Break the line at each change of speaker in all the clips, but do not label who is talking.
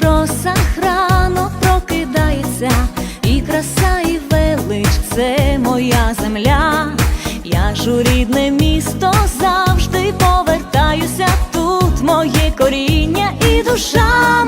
кросах рано прокидається, і краса, і велич це моя земля. Я ж у рідне місто завжди повертаюся. Тут моє коріння і душа.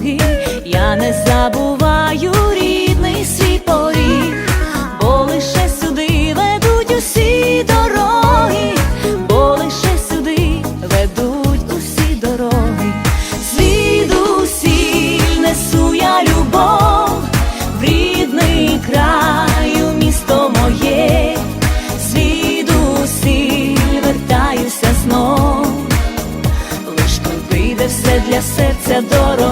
дороги, я не забуваю рідний свій поріг, бо лише сюди ведуть усі дороги, бо лише сюди ведуть усі дороги, звідусіль несу я любов, в рідний краю місто моє, звідусіль вертаюся знов. Все для серця дорога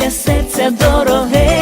для серця дороге.